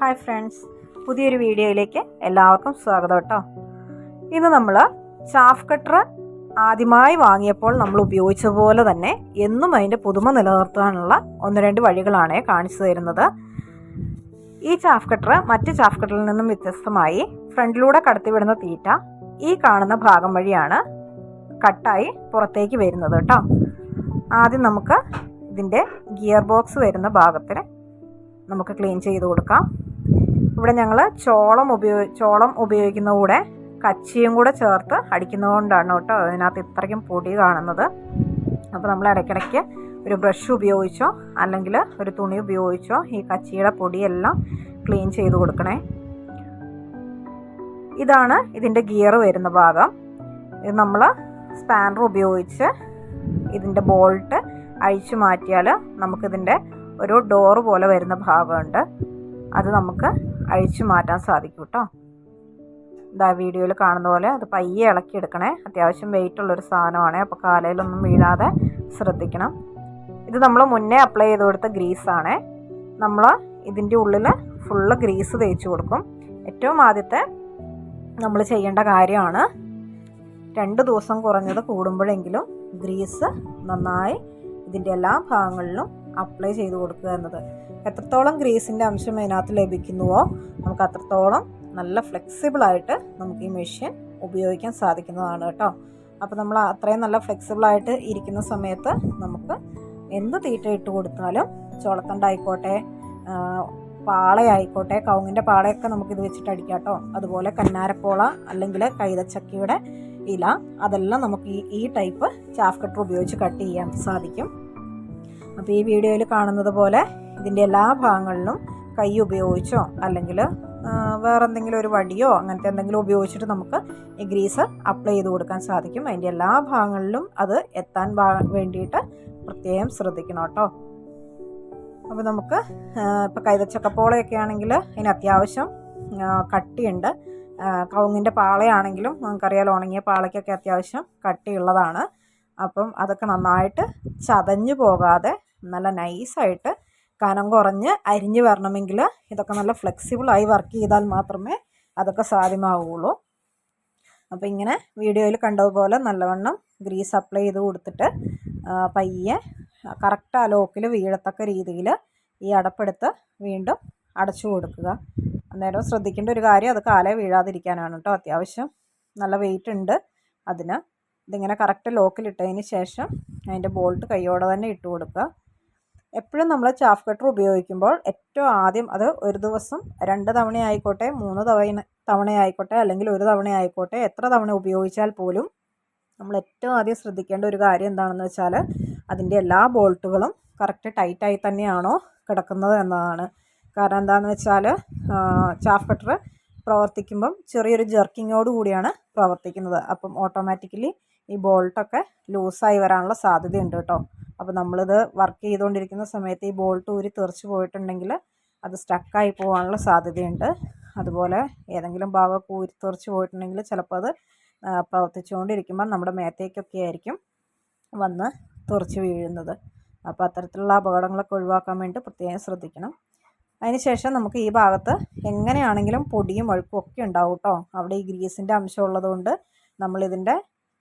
Hi friends പുതിയൊരു വീഡിയോയിലേക്ക് എല്ലാവർക്കും സ്വാഗതം കേട്ടോ. ഇന്ന് നമ്മൾ ചാഫ് കട്ടർ ആദ്യമായി വാങ്ങിയപ്പോൾ നമ്മൾ ഉപയോഗിച്ച പോലെ തന്നെ എന്നും അതിന്റെ പുതുമ നിലനിർത്താനുള്ള ഒന്ന് രണ്ട് വഴികളാണ് കാണിച്ചു തരുന്നത്. ഈ ചാഫ് കട്ടർ മറ്റ് ചാഫ് കട്ടറിൽ നിന്നും വ്യത്യസ്തമായി ഫ്രണ്ടിലൂടെ കടത്തിവിടുന്ന തീറ്റ ഈ കാണുന്ന ഭാഗം വഴിയാണ് കട്ടായി പുറത്തേക്ക് വരുന്നത് കേട്ടോ. ആദ്യം നമുക്ക് ഇതിന്റെ ഗിയർ ബോക്സ് വരുന്ന ഭാഗത്തിന് നമുക്ക് ക്ലീൻ ചെയ്ത് കൊടുക്കാം. ഇവിടെ ഞങ്ങൾ ചോളം ഉപയോഗി ചോളം ഉപയോഗിക്കുന്ന കൂടെ കച്ചിയും കൂടെ ചേർത്ത് അടിക്കുന്നതുകൊണ്ടാണ് കേട്ടോ അതിനകത്ത് ഇത്രയ്ക്കും പൊടി കാണുന്നത്. അപ്പോൾ നമ്മൾ ഇടയ്ക്കിടയ്ക്ക് ഒരു ബ്രഷ് ഉപയോഗിച്ചോ അല്ലെങ്കിൽ ഒരു തുണി ഉപയോഗിച്ചോ ഈ കച്ചിയുടെ പൊടിയെല്ലാം ക്ലീൻ ചെയ്ത് കൊടുക്കണേ. ഇതാണ് ഇതിന്റെ ഗിയർ വരുന്ന ഭാഗം. ഇത് നമ്മൾ സ്പാനർ ഉപയോഗിച്ച് ഇതിന്റെ ബോൾട്ട് അഴിച്ചു മാറ്റിയാൽ നമുക്കിതിന്റെ ഒരു ഡോറ് പോലെ വരുന്ന ഭാഗമുണ്ട്. അത് നമുക്ക് അഴിച്ചു മാറ്റാൻ സാധിക്കും കേട്ടോ ഇതാ വീഡിയോയിൽ കാണുന്ന പോലെ അത് പയ്യെ ഇളക്കി എടുക്കണേ. അത്യാവശ്യം വെയിറ്റ് ഉള്ളൊരു സാധനമാണ്. അപ്പോൾ കാലയിലൊന്നും വീഴാതെ ശ്രദ്ധിക്കണം. ഇത് നമ്മൾ മുന്നേ അപ്ലൈ ചെയ്ത് കൊടുത്ത ഗ്രീസാണേ നമ്മൾ ഇതിന്റെ ഉള്ളിൽ ഫുള്ള് ഗ്രീസ് തേച്ച് കൊടുക്കും. ഏറ്റവും ആദ്യത്തെ നമ്മൾ ചെയ്യേണ്ട കാര്യമാണ് രണ്ട് ദിവസം കുറഞ്ഞത് കൂടുമ്പോഴെങ്കിലും ഗ്രീസ് നന്നായി ഇതിന്റെ എല്ലാ ഭാഗങ്ങളിലും അപ്ലൈ ചെയ്ത് കൊടുക്കുക എന്നത്. എത്രത്തോളം ഗ്രീസിന്റെ അംശം അതിനകത്ത് ലഭിക്കുന്നുവോ നമുക്ക് അത്രത്തോളം നല്ല ഫ്ലെക്സിബിളായിട്ട് നമുക്ക് ഈ മെഷീൻ ഉപയോഗിക്കാൻ സാധിക്കുന്നതാണ് കേട്ടോ. അപ്പോൾ നമ്മൾ അത്രയും നല്ല ഫ്ലെക്സിബിളായിട്ട് ഇരിക്കുന്ന സമയത്ത് നമുക്ക് എന്ത് തീറ്റ ഇട്ട് കൊടുത്താലും ചോളത്തണ്ടായിക്കോട്ടെ പാളയായിക്കോട്ടെ കവുങ്ങിന്റെ പാളയൊക്കെ നമുക്കിത് വെച്ചിട്ട് അടിക്കാം കേട്ടോ. അതുപോലെ കന്നാരപ്പോള അല്ലെങ്കിൽ കൈതച്ചക്കയുടെ ഇല അതെല്ലാം നമുക്ക് ഈ ഈ ടൈപ്പ് ചാഫ് കട്ടർ ഉപയോഗിച്ച് കട്ട് ചെയ്യാൻ സാധിക്കും. അപ്പോൾ ഈ വീഡിയോയിൽ കാണുന്നത് പോലെ ഇതിന്റെ എല്ലാ ഭാഗങ്ങളിലും കൈ ഉപയോഗിച്ചോ അല്ലെങ്കിൽ വേറെ എന്തെങ്കിലും ഒരു വടിയോ അങ്ങനത്തെ എന്തെങ്കിലും ഉപയോഗിച്ചിട്ട് നമുക്ക് ഈ ഗ്രീസ് അപ്ലൈ ചെയ്ത് കൊടുക്കാൻ സാധിക്കും. അതിന്റെ എല്ലാ ഭാഗങ്ങളിലും അത് എത്താൻ വേണ്ടിയിട്ട് പ്രത്യേകം ശ്രദ്ധിക്കണം കേട്ടോ. അപ്പോൾ നമുക്ക് ഇപ്പോൾ കൈതച്ചക്കപ്പോളയൊക്കെ ആണെങ്കിൽ അതിന് അത്യാവശ്യം കട്ടിയുണ്ട്. കവുങ്ങിന്റെ പാളയാണെങ്കിലും നമുക്കറിയാലോ ഉണങ്ങിയ പാളയ്ക്കൊക്കെ അത്യാവശ്യം കട്ടിയുള്ളതാണ്. അപ്പം അതൊക്കെ നന്നായിട്ട് ചതഞ്ഞു പോകാതെ നല്ല നൈസായിട്ട് കനം കുറഞ്ഞ് അരിഞ്ഞ് വരണമെങ്കിൽ ഇതൊക്കെ നല്ല ഫ്ലെക്സിബിളായി വർക്ക് ചെയ്താൽ മാത്രമേ അതൊക്കെ സാധ്യമാവുകയുള്ളൂ അപ്പോൾ ഇങ്ങനെ വീഡിയോയിൽ കണ്ടതുപോലെ നല്ലവണ്ണം ഗ്രീസ് അപ്ലൈ ചെയ്ത് കൊടുത്തിട്ട് പയ്യെ കറക്റ്റ് ആ ലോക്കിൽ വീഴത്തക്ക രീതിയിൽ ഈ അടപ്പെടുത്ത് വീണ്ടും അടച്ചു കൊടുക്കുക. അന്നേരം ശ്രദ്ധിക്കേണ്ട ഒരു കാര്യം അത് കാലേ വീഴാതിരിക്കാനാണ് കേട്ടോ. അത്യാവശ്യം നല്ല വെയിറ്റ് ഉണ്ട് അതിന്. ഇതിങ്ങനെ കറക്റ്റ് ലോക്കിലിട്ടതിന് ശേഷം അതിന്റെ ബോൾട്ട് കൈയോടെ തന്നെ ഇട്ട് കൊടുക്കുക. എപ്പോഴും നമ്മൾ ചാഫ് കട്ടർ ഉപയോഗിക്കുമ്പോൾ ഏറ്റവും ആദ്യം അത് ഒരു ദിവസം രണ്ട് തവണ ആയിക്കോട്ടെ മൂന്ന് തവണ തവണ ആയിക്കോട്ടെ അല്ലെങ്കിൽ ഒരു തവണ ആയിക്കോട്ടെ എത്ര തവണ ഉപയോഗിച്ചാൽ പോലും നമ്മൾ ഏറ്റവും ആദ്യം ശ്രദ്ധിക്കേണ്ട ഒരു കാര്യം എന്താണെന്ന് വെച്ചാൽ അതിന്റെ എല്ലാ ബോൾട്ടുകളും കറക്റ്റ് ടൈറ്റായി തന്നെയാണോ കിടക്കുന്നത് എന്നതാണ്. കാരണം എന്താണെന്ന് വെച്ചാൽ ചാഫ് കട്ടർ പ്രവർത്തിക്കുമ്പം ചെറിയൊരു ജെർക്കിങ്ങോട് കൂടിയാണ് പ്രവർത്തിക്കുന്നത്. അപ്പം ഓട്ടോമാറ്റിക്കലി ഈ ബോൾട്ടൊക്കെ ലൂസായി വരാനുള്ള സാധ്യതയുണ്ട് കേട്ടോ. അപ്പോൾ നമ്മളിത് വർക്ക് ചെയ്തുകൊണ്ടിരിക്കുന്ന സമയത്ത് ഈ ബോൾട്ട് ഊരി തെറിച്ച് പോയിട്ടുണ്ടെങ്കിൽ അത് സ്റ്റക്കായി പോകാനുള്ള സാധ്യതയുണ്ട്. അതുപോലെ ഏതെങ്കിലും ഭാഗമൊക്കെ ഊരി തെറിച്ച് പോയിട്ടുണ്ടെങ്കിൽ ചിലപ്പോൾ അത് പ്രവർത്തിച്ചുകൊണ്ടിരിക്കുമ്പോൾ നമ്മുടെ മേത്തേക്കൊക്കെ ആയിരിക്കും വന്ന് തെറിച്ച് വീഴുന്നത്. അപ്പോൾ അത്തരത്തിലുള്ള അപകടങ്ങളൊക്കെ ഒഴിവാക്കാൻ വേണ്ടി പ്രത്യേകം ശ്രദ്ധിക്കണം. അതിനുശേഷം നമുക്ക് ഈ ഭാഗത്ത് എങ്ങനെയാണെങ്കിലും പൊടിയും വഴുക്കും ഒക്കെ ഉണ്ടാവും കേട്ടോ അവിടെ ഈ ഗ്രീസിന്റെ അംശം ഉള്ളതുകൊണ്ട് നമ്മളിതിന്റെ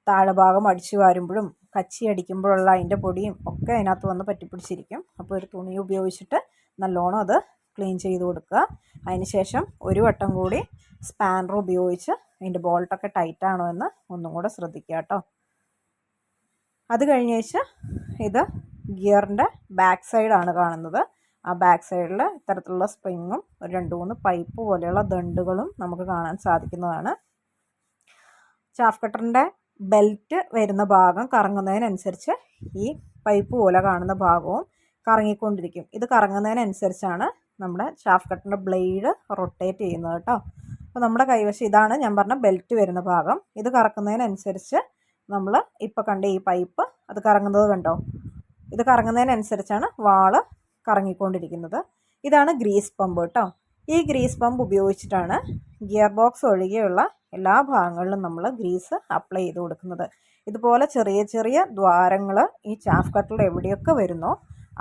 താഴെ ഭാഗം അടിച്ചു വാരുമ്പോഴും കച്ചി അടിക്കുമ്പോഴുള്ള അതിന്റെ പൊടിയും ഒക്കെ അതിനകത്ത് വന്ന് പറ്റിപ്പിടിച്ചിരിക്കും. അപ്പോൾ ഒരു തുണി ഉപയോഗിച്ചിട്ട് നല്ലോണം അത് ക്ലീൻ ചെയ്ത് കൊടുക്കുക. അതിനുശേഷം ഒരു വട്ടം കൂടി സ്പാനർ ഉപയോഗിച്ച് അതിന്റെ ബോൾട്ടൊക്കെ ടൈറ്റ് ആണോ എന്ന് ഒന്നും കൂടെ ശ്രദ്ധിക്കുക കേട്ടോ. അത് കഴിഞ്ഞേച്ച് ഇത് ഗിയറിന്റെ ബാക്ക് സൈഡാണ് കാണുന്നത്. ആ ബാക്ക് സൈഡിൽ ഇത്തരത്തിലുള്ള സ്പ്രിങ്ങും ഒരു രണ്ട് മൂന്ന് പൈപ്പ് പോലെയുള്ള ദണ്ടുകളും നമുക്ക് കാണാൻ സാധിക്കുന്നതാണ്. ചാഫ് കട്ടറിന്റെ ബെൽറ്റ് വരുന്ന ഭാഗം കറങ്ങുന്നതിനനുസരിച്ച് ഈ പൈപ്പ് പോലെ കാണുന്ന ഭാഗവും കറങ്ങിക്കൊണ്ടിരിക്കും. ഇത് കറങ്ങുന്നതിനനുസരിച്ചാണ് നമ്മുടെ ഷാഫ് കട്ടറിന്റെ ബ്ലേഡ് റൊട്ടേറ്റ് ചെയ്യുന്നത് കേട്ടോ അപ്പോൾ നമ്മുടെ കൈവശം ഇതാണ് ഞാൻ പറഞ്ഞ ബെൽറ്റ് വരുന്ന ഭാഗം. ഇത് കറക്കുന്നതിനനുസരിച്ച് നമ്മൾ ഇപ്പോൾ കണ്ട ഈ പൈപ്പ് അത് കറങ്ങുന്നത് കണ്ടോ? ഇത് കറങ്ങുന്നതിനനുസരിച്ചാണ് വാൾ കറങ്ങിക്കൊണ്ടിരിക്കുന്നത്. ഇതാണ് ഗ്രീസ് പമ്പ് കേട്ടോ ഈ ഗ്രീസ് പമ്പ് ഉപയോഗിച്ചിട്ടാണ് ഗിയർ ബോക്സ് ഒഴികെയുള്ള എല്ലാ ഭാഗങ്ങളിലും നമ്മൾ ഗ്രീസ് അപ്ലൈ ചെയ്ത് കൊടുക്കുന്നത്. ഇതുപോലെ ചെറിയ ചെറിയ ദ്വാരങ്ങൾ ഈ ചാഫ് കട്ടിൽ എവിടെയൊക്കെ വരുന്നോ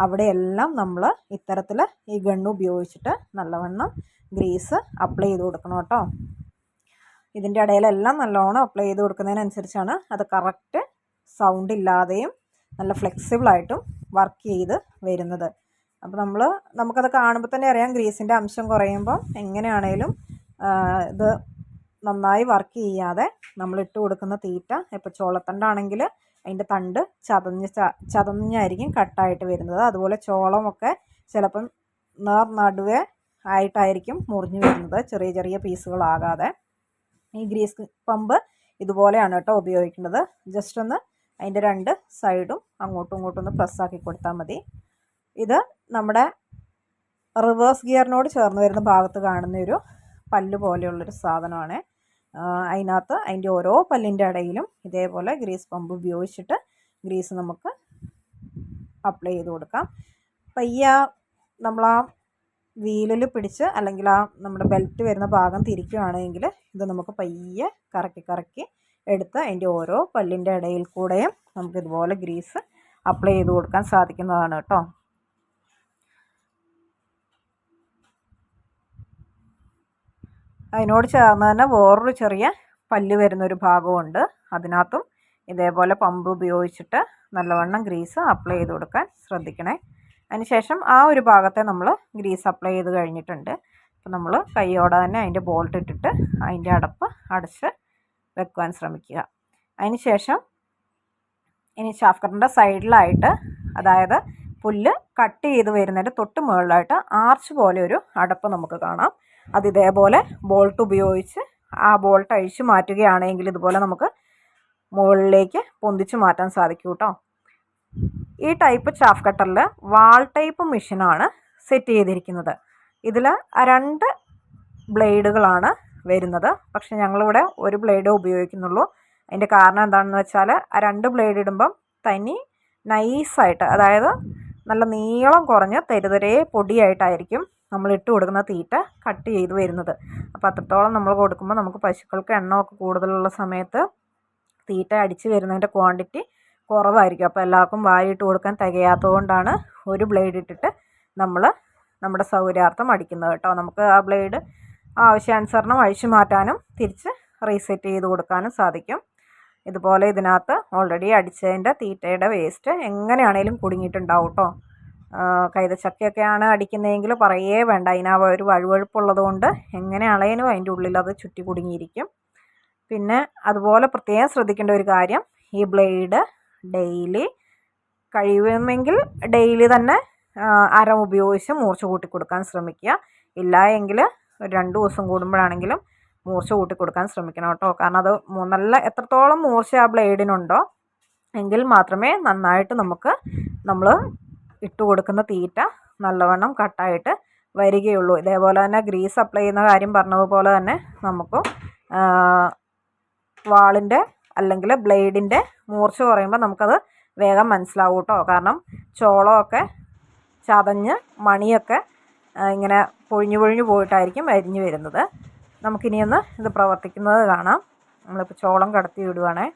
അവിടെയെല്ലാം നമ്മൾ ഇത്തരത്തിൽ ഈ ഗണ്ണ് ഉപയോഗിച്ചിട്ട് നല്ലവണ്ണം ഗ്രീസ് അപ്ലൈ ചെയ്ത് കൊടുക്കണം കേട്ടോ. ഇതിന്റെ ഇടയിലെല്ലാം നല്ലോണം അപ്ലൈ ചെയ്ത് കൊടുക്കുന്നതിനനുസരിച്ചാണ് അത് കറക്റ്റ് സൗണ്ട് ഇല്ലാതെയും നല്ല ഫ്ലെക്സിബിളായിട്ടും വർക്ക് ചെയ്ത് വരുന്നത്. അപ്പോൾ നമ്മൾ നമുക്കത് കാണുമ്പോൾ തന്നെ അറിയാം ഗ്രീസിന്റെ അംശം കുറയുമ്പോൾ എങ്ങനെയാണേലും ഇത് നന്നായി വർക്ക് ചെയ്യാതെ നമ്മൾ ഇട്ട് കൊടുക്കുന്ന തീറ്റ ഇപ്പോൾ ചോളത്തണ്ടാണെങ്കിൽ അതിന്റെ തണ്ട് ചതഞ്ഞ് ചതഞ്ഞായിരിക്കും കട്ടായിട്ട് വരുന്നത്. അതുപോലെ ചോളമൊക്കെ ചിലപ്പം നേർ നടുവേ ആയിട്ടായിരിക്കും മുറിഞ്ഞു വരുന്നത് ചെറിയ ചെറിയ പീസുകളാകാതെ. ഈ ഗ്രീസ് പമ്പ് ഇതുപോലെയാണ് കേട്ടോ ഉപയോഗിക്കേണ്ടത് ജസ്റ്റ് ഒന്ന് അതിന്റെ രണ്ട് സൈഡും അങ്ങോട്ടും ഇങ്ങോട്ടും ഒന്ന് പ്രസ്സാക്കി കൊടുത്താൽ മതി. ഇത് നമ്മുടെ റിവേഴ്സ് ഗിയറിനോട് ചേർന്ന് വരുന്ന ഭാഗത്ത് കാണുന്ന ഒരു പല്ല് പോലെയുള്ളൊരു സാധനമാണ്. അതിനകത്ത് അതിന്റെ ഓരോ പല്ലിന്റെ ഇടയിലും ഇതേപോലെ ഗ്രീസ് പമ്പ് ഉപയോഗിച്ചിട്ട് ഗ്രീസ് നമുക്ക് അപ്ലൈ ചെയ്ത് കൊടുക്കാം. പയ്യ നമ്മൾ ആ വീലിൽ പിടിച്ച് അല്ലെങ്കിൽ ആ നമ്മുടെ ബെൽറ്റ് വരുന്ന ഭാഗം തിരിക്കുകയാണെങ്കിൽ ഇത് നമുക്ക് പയ്യെ കറക്കി കറക്കി എടുത്ത് അതിന്റെ ഓരോ പല്ലിന്റെ ഇടയിൽ കൂടെയും നമുക്കിതുപോലെ ഗ്രീസ് അപ്ലൈ ചെയ്ത് കൊടുക്കാൻ സാധിക്കുന്നതാണ് കേട്ടോ. അതിനോട് ചേർന്ന് തന്നെ വേറൊരു ചെറിയ പല്ല് വരുന്നൊരു ഭാഗമുണ്ട്. അതിനകത്തും ഇതേപോലെ പമ്പ് ഉപയോഗിച്ചിട്ട് നല്ലവണ്ണം ഗ്രീസ് അപ്ലൈ ചെയ്ത് കൊടുക്കാൻ ശ്രദ്ധിക്കണേ. അതിനുശേഷം ആ ഒരു ഭാഗത്തെ നമ്മൾ ഗ്രീസ് അപ്ലൈ ചെയ്ത് കഴിഞ്ഞിട്ടുണ്ട്. അപ്പോൾ നമ്മൾ കൈയോടെ തന്നെ അതിന്റെ ബോൾട്ട് ഇട്ടിട്ട് അതിന്റെ അടപ്പ് അടച്ച് വെക്കുവാൻ ശ്രമിക്കുക. അതിനുശേഷം ഇനി ഷാഫ്കറിന്റെ സൈഡിലായിട്ട് അതായത് പുല്ല് കട്ട് ചെയ്ത് വരുന്നതിന്റെ തൊട്ട് മുകളിലായിട്ട് ആർച്ച് പോലെ ഒരു അടപ്പ് നമുക്ക് കാണാം. അത് ഇതേപോലെ ബോൾട്ട് ഉപയോഗിച്ച് ആ ബോൾട്ട് അഴിച്ചു മാറ്റുകയാണെങ്കിൽ ഇതുപോലെ നമുക്ക് മുകളിലേക്ക് പൊന്തിച്ച് മാറ്റാൻ സാധിക്കും കേട്ടോ. ഈ ടൈപ്പ് ചാഫ് കട്ടറിൽ വാൾ ടൈപ്പ് മെഷീനാണ് സെറ്റ് ചെയ്തിരിക്കുന്നത്. ഇതിൽ രണ്ട് ബ്ലേഡുകളാണ് വരുന്നത്. പക്ഷെ ഞങ്ങളിവിടെ ഒരു ബ്ലേഡേ ഉപയോഗിക്കുന്നുള്ളൂ. അതിന്റെ കാരണം എന്താണെന്ന് വെച്ചാൽ ആ രണ്ട് ബ്ലേഡ് ഇടുമ്പം തനി നൈസായിട്ട് അതായത് നല്ല നീളം കുറഞ്ഞ് തെരുതെരേ പൊടിയായിട്ടായിരിക്കും നമ്മൾ ഇട്ട് കൊടുക്കുന്ന തീറ്റ കട്ട് ചെയ്ത് വരുന്നത്. അപ്പോൾ അത്രത്തോളം നമ്മൾ കൊടുക്കുമ്പോൾ നമുക്ക് പശുക്കൾക്ക് എണ്ണമൊക്കെ കൂടുതലുള്ള സമയത്ത് തീറ്റ അടിച്ച് വരുന്നതിന്റെ ക്വാണ്ടിറ്റി കുറവായിരിക്കും. അപ്പോൾ എല്ലാവർക്കും വാരിയിട്ട് കൊടുക്കാൻ തികയാത്തതുകൊണ്ടാണ് ഒരു ബ്ലേഡ് ഇട്ടിട്ട് നമ്മൾ നമ്മുടെ സൗകര്യാർത്ഥം അടിക്കുന്നത് കേട്ടോ. നമുക്ക് ആ ബ്ലേഡ് ആവശ്യാനുസരണം അഴിച്ചു മാറ്റാനും തിരിച്ച് റീസെറ്റ് ചെയ്ത് കൊടുക്കാനും സാധിക്കും. ഇതുപോലെ ഇതിനകത്ത് ഓൾറെഡി അടിച്ചതിന്റെ തീറ്റയുടെ വേസ്റ്റ് എങ്ങനെയാണേലും കുടുങ്ങിയിട്ടുണ്ടാവും കേട്ടോ കൈതച്ചക്കയൊക്കെയാണ് അടിക്കുന്നതെങ്കിൽ പറയേ വേണ്ട. അതിനാ ഒരു വഴുവഴുപ്പുള്ളത് കൊണ്ട് എങ്ങനെയാണേലും അതിന്റെ ഉള്ളിൽ അത് ചുറ്റി കുടുങ്ങിയിരിക്കും. പിന്നെ അതുപോലെ പ്രത്യേകം ശ്രദ്ധിക്കേണ്ട ഒരു കാര്യം ഈ ബ്ലേഡ് ഡെയിലി കഴിയുമെങ്കിൽ ഡെയിലി തന്നെ അരം ഉപയോഗിച്ച് മൂർച്ച കൂട്ടി കൊടുക്കാൻ ശ്രമിക്കുക. ഇല്ല എങ്കിൽ രണ്ട് ദിവസം കൂടുമ്പോഴാണെങ്കിലും മൂർച്ച കൂട്ടി കൊടുക്കാൻ ശ്രമിക്കണം കേട്ടോ. കാരണം അത് നല്ല എത്രത്തോളം മൂർച്ച ആ ബ്ലേഡിനുണ്ടോ എങ്കിൽ മാത്രമേ നന്നായിട്ട് നമുക്ക് നമ്മൾ ഇട്ട് കൊടുക്കുന്ന തീറ്റ നല്ലവണ്ണം കട്ടായിട്ട് വരികയുള്ളൂ. ഇതേപോലെ തന്നെ ഗ്രീസ് അപ്ലൈ ചെയ്യുന്ന കാര്യം പറഞ്ഞതുപോലെ തന്നെ നമുക്കും വാളിന്റെ അല്ലെങ്കിൽ ബ്ലേഡിന്റെ മൂർച്ച കുറയുമ്പോൾ നമുക്കത് വേഗം മനസ്സിലാവും കേട്ടോ. കാരണം ചോളമൊക്കെ ചതഞ്ഞ് മണിയൊക്കെ ഇങ്ങനെ പൊഴിഞ്ഞു പൊഴിഞ്ഞു പോയിട്ടായിരിക്കും അരിഞ്ഞു വരുന്നത്. നമുക്കിനിയൊന്ന് ഇത് പ്രവർത്തിക്കുന്നത് കാണാം. നമ്മളിപ്പോൾ ചോളം കടത്തി വിടുവാണേ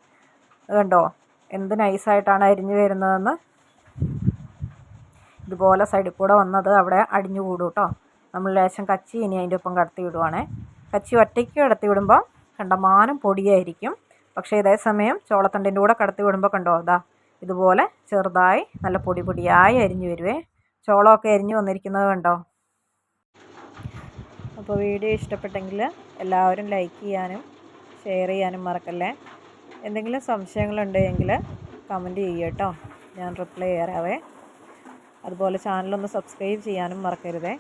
കണ്ടോ? എന്ത് നൈസായിട്ടാണ് അരിഞ്ഞു വരുന്നതെന്ന്. ഇതുപോലെ സൈഡിൽ കൂടെ വന്നത് അവിടെ അടിഞ്ഞു കൂടും കേട്ടോ. നമ്മൾ ലേശം കച്ചി ഇനി അതിന്റെ ഒപ്പം കടത്തി വിടുവാണേ കച്ചി ഒറ്റയ്ക്ക് കടത്തി വിടുമ്പോൾ കണ്ടമാനം പൊടിയായിരിക്കും. പക്ഷേ ഇതേ സമയം ചോളത്തണ്ടിന്റെ കൂടെ കടത്തി വിടുമ്പോൾ കണ്ടോ? അതാ ഇതുപോലെ ചെറുതായി നല്ല പൊടി പൊടിയായി അരിഞ്ഞു വരുവേ. ചോളമൊക്കെ അരിഞ്ഞു വന്നിരിക്കുന്നത് കണ്ടോ? അപ്പോൾ വീഡിയോ ഇഷ്ടപ്പെട്ടെങ്കിൽ എല്ലാവരും ലൈക്ക് ചെയ്യാനും ഷെയർ ചെയ്യാനും മറക്കല്ലേ? എന്തെങ്കിലും സംശയങ്ങളുണ്ടെങ്കിൽ കമന്റ് ചെയ്യുക കേട്ടോ. ഞാൻ റിപ്ലൈ ചെയ്യാറാവേ അതുപോലെ ചാനലൊന്ന് സബ്സ്ക്രൈബ് ചെയ്യാനും മറക്കരുതേ.